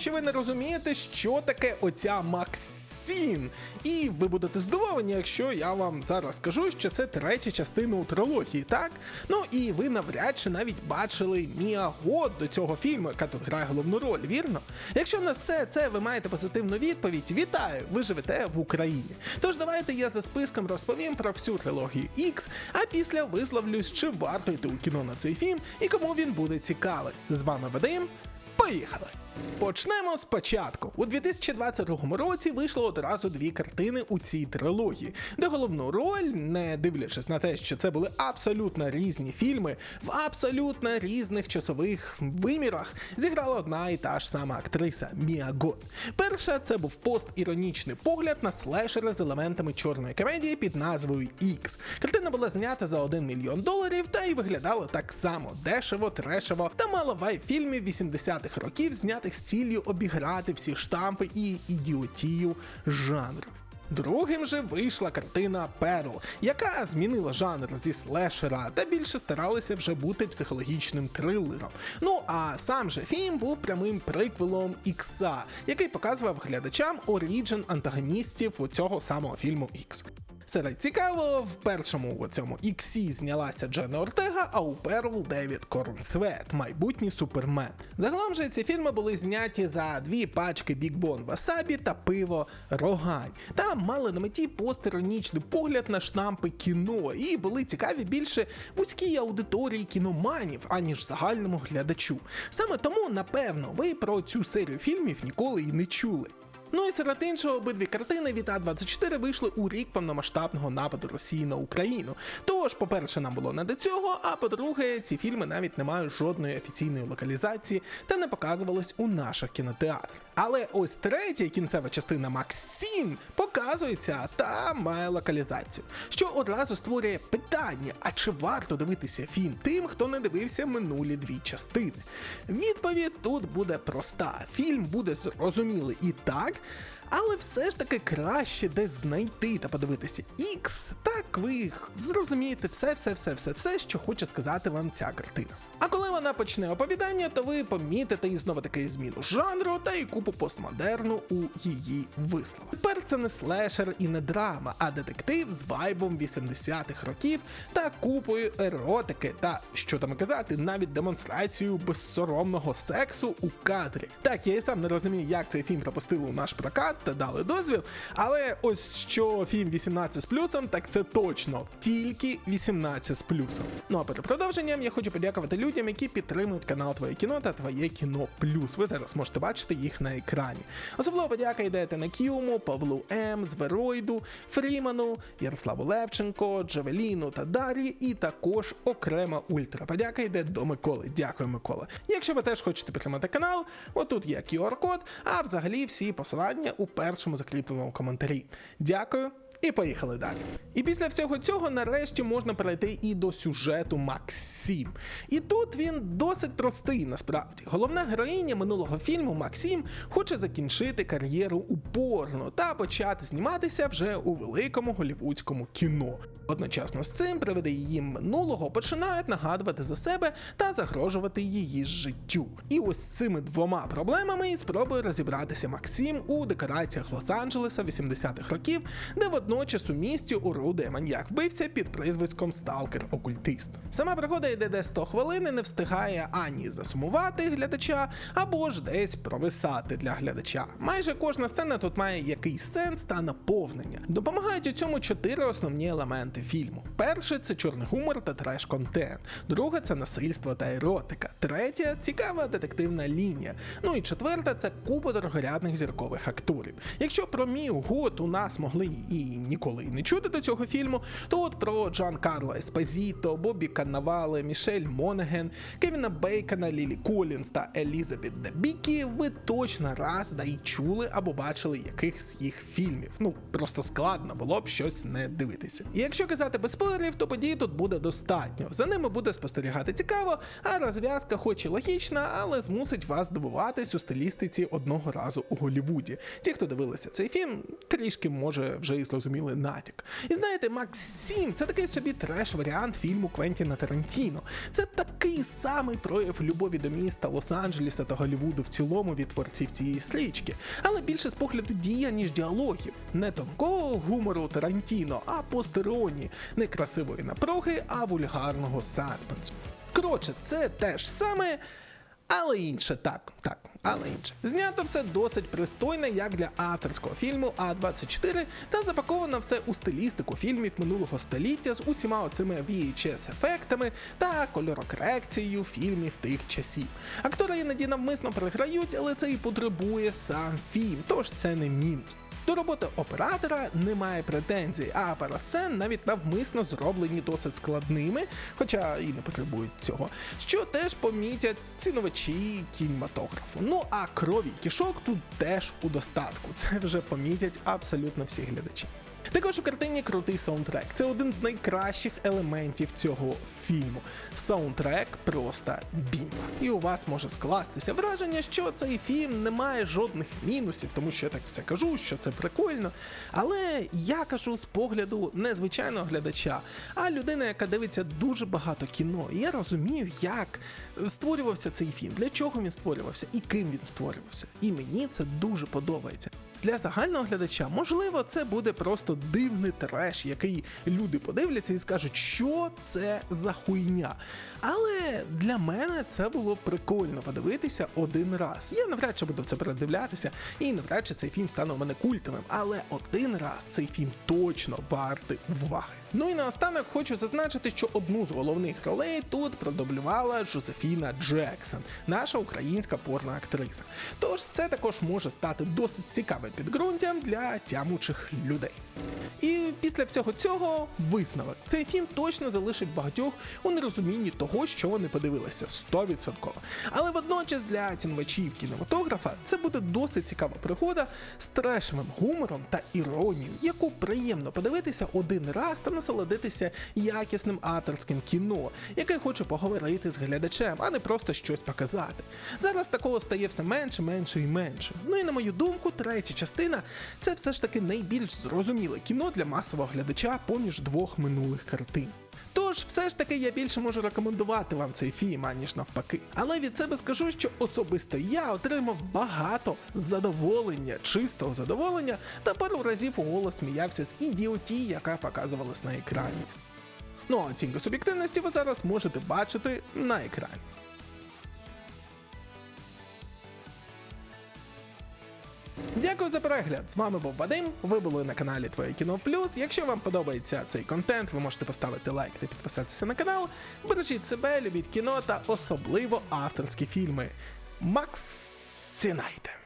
що ви не розумієте, що таке оця Максін. І ви будете здивовані, якщо я вам зараз скажу, що це третя частина у трилогії, так? Ну і ви навряд чи навіть бачили Міа Год до цього фільму, яка тут грає головну роль, вірно? Якщо на все це ви маєте позитивну відповідь, вітаю! Ви живете в Україні. Тож давайте я за списком розповім про всю трилогію X, а після висловлюсь, чи варто йти у кіно на цей фільм і кому він буде цікавий. З вами Вадим. Поїхали! Почнемо спочатку. У 2022 році вийшло одразу дві картини у цій трилогії, де головну роль, не дивлячись на те, що це були абсолютно різні фільми в абсолютно різних часових вимірах, зіграла одна і та ж сама актриса Міа Гот. Перша це був постіронічний погляд на слешери з елементами чорної комедії під назвою X. Картина була знята за 1 мільйон доларів та й виглядала так само дешево, трешево та мала вайб фільмів 80-х років, знятих з ціллю обіграти всі штампи і ідіотію жанру. Другим же вийшла картина Перл, яка змінила жанр зі слешера та більше старалися вже бути психологічним трилером. Ну а сам же фільм був прямим приквелом Ікса, який показував глядачам оріджин антагоністів у цього самого фільму Ікс. Серед цікавого, в першому у цьому Іксі знялася Джена Ортега, а у Перл Девід Корнсвет, майбутній супермен. Загалом же ці фільми були зняті за дві пачки Бікбон Васабі та пиво Рогань. Та мали на меті постіронічний погляд на штампи кіно і були цікаві більше вузькій аудиторії кіноманів, аніж загальному глядачу. Саме тому, напевно, ви про цю серію фільмів ніколи і не чули. Ну і серед іншого, обидві картини від А24 вийшли у рік повномасштабного нападу Росії на Україну. Тож, по-перше, нам було не до цього, а по-друге, ці фільми навіть не мають жодної офіційної локалізації та не показувались у наших кінотеатрах. Але ось третя і кінцева частина Максим показується та має локалізацію, що одразу створює питання: а чи варто дивитися фільм тим, хто не дивився минулі дві частини? Відповідь тут буде проста: фільм буде зрозумілий і так. Але все ж таки краще десь знайти та подивитися X, так ви зрозумієте все, все, все, все, все, що хоче сказати вам ця картина. А коли вона почне оповідання, то ви помітите і знову таки зміну жанру та і купу постмодерну у її висловах. Тепер це не слешер і не драма, а детектив з вайбом 80-х років та купою еротики, та що там казати, навіть демонстрацію безсоромного сексу у кадрі. Так, я і сам не розумію, як цей фільм пропустили у наш прокат та дали дозвіл. Але ось що фільм 18 з плюсом, так це точно тільки 18 з плюсом. Ну а перед продовженням я хочу подякувати людям, які підтримують канал Твоє кіно та Твоє кіно Плюс. Ви зараз можете бачити їх на екрані. Особливо подяка йде на Кіуму, Павлу М, Зверойду, Фріману, Ярославу Левченко, Джавеліну та Дарі, і також окрема ультра. Подяка йде до Миколи. Дякую, Микола. Якщо ви теж хочете підтримати канал, отут є QR-код, а взагалі всі посилання у першому закріпленому коментарі. Дякую. І поїхали далі. І після всього цього нарешті можна перейти і до сюжету Максим. І тут він досить простий насправді. Головна героїня минулого фільму Максим хоче закінчити кар'єру у порно та почати зніматися вже у великому голівудському кіно. Одночасно з цим привиди її минулого починають нагадувати за себе та загрожувати її життю. І ось з цими двома проблемами спробує розібратися Максим у декораціях Лос-Анджелеса 80-х років, де водночас у місті орудує маньяк вбивця під призвиськом Сталкер-окультист. Сама пригода йде десь 100 хвилин і не встигає ані засумувати глядача, або ж десь провисати для глядача. Майже кожна сцена тут має якийсь сенс та наповнення. Допомагають у цьому чотири основні елементи фільму. Перше це чорний гумор та треш-контент. Друге це насильство та еротика. Третє цікава детективна лінія. Ну і четверте це купа дорогорядних зіркових акторів. Якщо про Мію Гот у нас могли і ніколи і не чути до цього фільму, то от про Джан Карло Еспозіто, Бобі Каннавале, Мішель Монеген, Кевіна Бейкона, Лілі Колінс та Елізабет Дебікі ви точно раз да й чули або бачили якихось їх фільмів. Ну просто складно було б щось не дивитися. І якщо казати без спойлерів, то подій тут буде достатньо. За ними буде спостерігати цікаво, а розв'язка, хоч і логічна, але змусить вас здивуватись у стилістиці одного разу у Голлівуді. Ті, хто дивилися цей фільм, трішки може вже і зрозуміли зрозуміли натяк. І знаєте, Максим це такий собі треш-варіант фільму Квентіна Тарантіно. Це такий самий прояв любові до міста Лос-Анджелеса та Голлівуду в цілому від творців цієї стрічки, але більше з погляду дія, ніж діалогів. Не тонкого гумору Тарантіно, а постероні, не красивої напруги, а вульгарного саспенсу. Коротше, це те ж саме. Але інше, так, так, але інше. Знято все досить пристойне, як для авторського фільму А24, та запаковано все у стилістику фільмів минулого століття з усіма оцими VHS-ефектами та кольорокорекцією фільмів тих часів. Актори іноді навмисно переграють, але це і потребує сам фільм, тож це не мінус. До роботи оператора немає претензій, а парасцен навіть навмисно зроблені досить складними, хоча і не потребують цього, що теж помітять цінувачі кінематографу. Ну а крові і кишок тут теж у достатку. Це вже помітять абсолютно всі глядачі. Також у картині крутий саундтрек. Це один з найкращих елементів цього фільму. Саундтрек просто бімба. І у вас може скластися враження, що цей фільм не має жодних мінусів, тому що я так все кажу, що це прикольно. Але я кажу з погляду не звичайного глядача, а людина, яка дивиться дуже багато кіно. І я розумію, як створювався цей фільм, для чого він створювався і ким він створювався. І мені це дуже подобається. Для загального глядача, можливо, це буде просто дивний треш, який люди подивляться і скажуть, що це за хуйня. Але для мене це було прикольно подивитися один раз. Я навряд чи буду це передивлятися, і навряд чи цей фільм стане у мене культовим. Але один раз цей фільм точно вартий уваги. Ну і наостанок хочу зазначити, що одну з головних ролей тут продублювала Жозефіна Джексон, наша українська порна актриса. Тож це також може стати досить цікавим підґрунтям для тямучих людей. І після всього цього висновок. Цей фільм точно залишить багатьох у нерозумінні того, що вони подивилися 100%. Але водночас для цінувачів кінематографа це буде досить цікава пригода з трешевим гумором та іронією, яку приємно подивитися один раз та насолодитися якісним авторським кіно, яке хоче поговорити з глядачем, а не просто щось показати. Зараз такого стає все менше, менше і менше. Ну і на мою думку, третя частина це все ж таки найбільш зрозуміле кіно для масового глядача поміж двох минулих картин. Тож, все ж таки, я більше можу рекомендувати вам цей фільм, аніж навпаки. Але від себе скажу, що особисто я отримав багато задоволення, чистого задоволення, та пару разів у голос сміявся з ідіотії, яка показувалась на екрані. Ну а оцінку суб'єктивності ви зараз можете бачити на екрані. Дякую за перегляд. З вами був Вадим. Ви були на каналі Твоє кіно Плюс. Якщо вам подобається цей контент, ви можете поставити лайк та підписатися на канал. Бережіть себе, любіть кіно та особливо авторські фільми. Макс Сінайте!